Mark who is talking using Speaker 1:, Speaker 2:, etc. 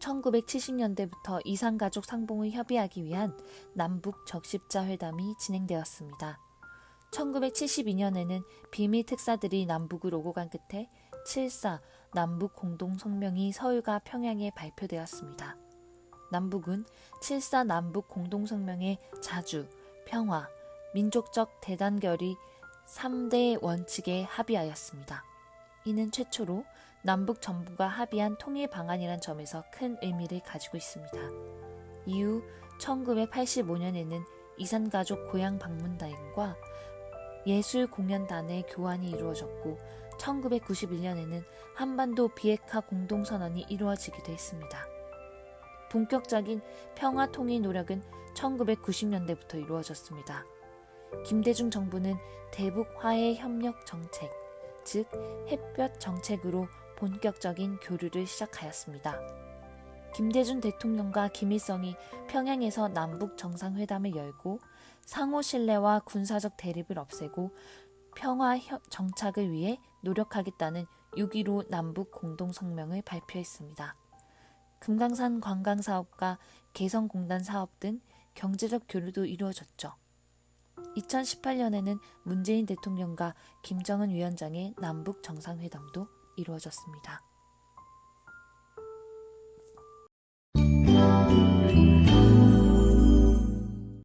Speaker 1: 1970년대부터 이산가족 상봉을 협의하기 위한 남북 적십자 회담이 진행되었습니다. 1972년에는 비밀 특사들이 남북을 오고 간 끝에 7사 남북 공동 성명이 서울과 평양에 발표되었습니다. 남북은 7사 남북 공동 성명의 자주, 평화, 민족적 대단결의 3대 원칙에 합의하였습니다. 이는 최초로 남북 정부가 합의한 통일 방안이란 점에서 큰 의미를 가지고 있습니다. 이후 1985년에는 이산가족 고향 방문단과 예술 공연단의 교환이 이루어졌고 1991년에는 한반도 비핵화 공동선언이 이루어지기도 했습니다. 본격적인 평화 통일 노력은 1990년대부터 이루어졌습니다. 김대중 정부는 대북 화해 협력 정책, 즉 햇볕 정책으로 본격적인 교류를 시작하였습니다. 김대중 대통령과 김일성이 평양에서 남북 정상회담을 열고 상호 신뢰와 군사적 대립을 없애고 평화 협- 정착을 위해 노력하겠다는 6.15 남북 공동성명을 발표했습니다. 금강산 관광사업과 개성공단 사업 등 경제적 교류도 이루어졌죠. 2018년에는 문재인 대통령과 김정은 위원장의 남북 정상회담도 이루어졌습니다.